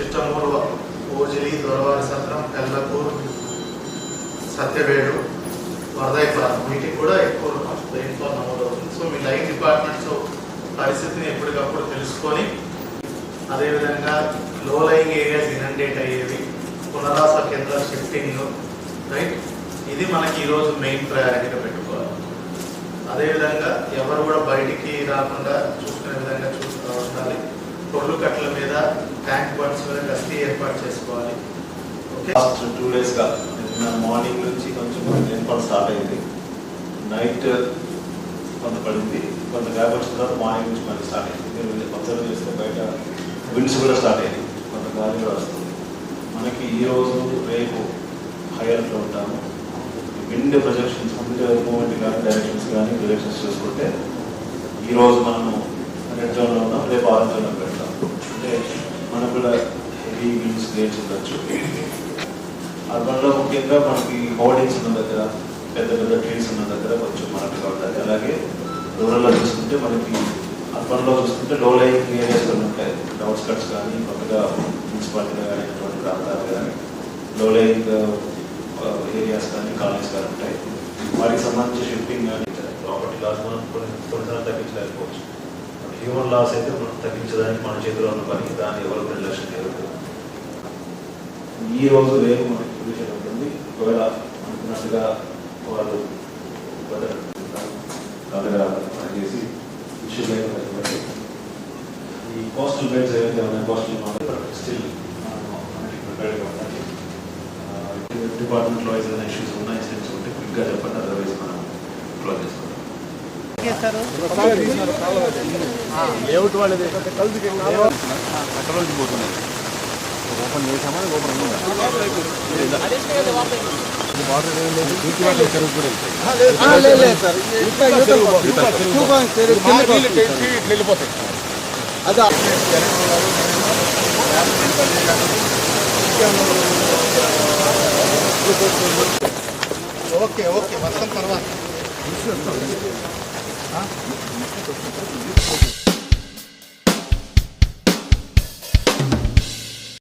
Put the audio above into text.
చిట్టమూరు ఓజిలి దొరవారి సత్రం ఎల్లకూర్ సత్యవేడు వరదాయిపురం వీటికి కూడా ఎక్కువ రైన్ఫాల్ నమోదు అవుతుంది. సో మీ లైన్ డిపార్ట్మెంట్స్ పరిస్థితిని ఎప్పటికప్పుడు తెలుసుకొని అదేవిధంగా లో లైంగ్ ఏరియాస్ ఇనండేట్ అయ్యేవి పునరాస కేంద్రాల షిఫ్టింగ్ రైట్ ఇది మనకి ఈరోజు మెయిన్ ప్రయారిటీగా పెట్టుకోవాలి. అదేవిధంగా ఎవరు కూడా బయటికి రాకుండా చూసుకునే విధంగా చూసుకుంటూ ఉండాలి. పొడ్లు కట్టల మీద ట్యాంక్ బండ్స్ ఏర్పాటు చేసుకోవాలి. లాస్ట్ టూ డేస్గా నిన్న మార్నింగ్ నుంచి కొంచెం రెయిన్ఫాల్ స్టార్ట్ అయింది. నైట్ కొంత పడింది. కొంత గ్యాప్ వచ్చిన తర్వాత మార్నింగ్ నుంచి మళ్ళీ స్టార్ట్ అయింది. మీరు అబ్జర్వ్ చేస్తే బయట విండ్స్ కూడా స్టార్ట్ అయింది కొంత గాలి కూడా వస్తుంది. మనకి ఈ రోజు రేపు హైయర్లో ఉంటాము. విండ్ ప్రొజెక్షన్స్ విండ్ మూమెంట్ కానీ డైరెక్షన్స్ కానీ ప్రొజెక్షన్స్ చూసుకుంటే ఈరోజు మనము రెడ్ జోన్లో ఉన్నాం. రేపు ఆరెంజ్ జోన్లో పెడతాం. అంటే మనకు కూడా హెవీ విండ్స్ గేట్స్ ఉండొచ్చు అర్బన్లో ముఖ్యంగా మనకి హోర్డింగ్స్ ఉన్న దగ్గర పెద్ద పెద్ద ట్రీస్ ఉన్న దగ్గర కొంచెం మనకు ఉంటుంది అలాగే రూరల్లో చూసుకుంటే మనకి అర్బన్లో చూసుకుంటే లో లైన్ ఏరియాస్ కొన్ని ఉంటాయి. డౌట్ కట్స్ కానీ కొత్తగా మున్సిపాలిటీలో కానీ అటువంటి ప్రాంతాలు కానీ లో లైన్ ఏరియాస్ కానీ కాలనీస్ కానీ ఉంటాయి. వాటికి సంబంధించి షిఫ్టింగ్ కానీ ప్రాపర్టీ లాస్ మనం కొన్ని కొన్నిసార్లు తగ్గించలేకపోవచ్చు. హ్యూమన్ లాస్ అయితే మనం తగ్గించడానికి మన చేతిలో ఉన్న పని దాన్ని ఎవరు నిర్లక్ష్యం జరుగుతుంది ఈ రోజు రేపు మనకి పొజిషన్ ఉంటుంది. ఒకవేళ అనుకున్నట్టుగా వాళ్ళు కాదుగా చేసి ఇష్యూ లేకపోతే ఈ కోస్టల్ బెడ్స్ ఏవైతే ఉన్నాయో కోస్టల్ స్టిల్ ఉండాలి. డిపార్ట్మెంట్లో ఏదైనా ఇష్యూస్ ఉన్న ఇన్సిడెంట్స్ ఉంటే క్విక్గా చెప్పండి అదర్వైజ్ మనం క్లోజ్ చేసుకుంటాం లేఅవుట్ వాళ్ళది. నుంచి పోతుంది. ఓపెన్ చేసామా ఓపెన్ వెళ్ళిపోతాయి. అదే. Okay okay. మొత్తం తర్వాత.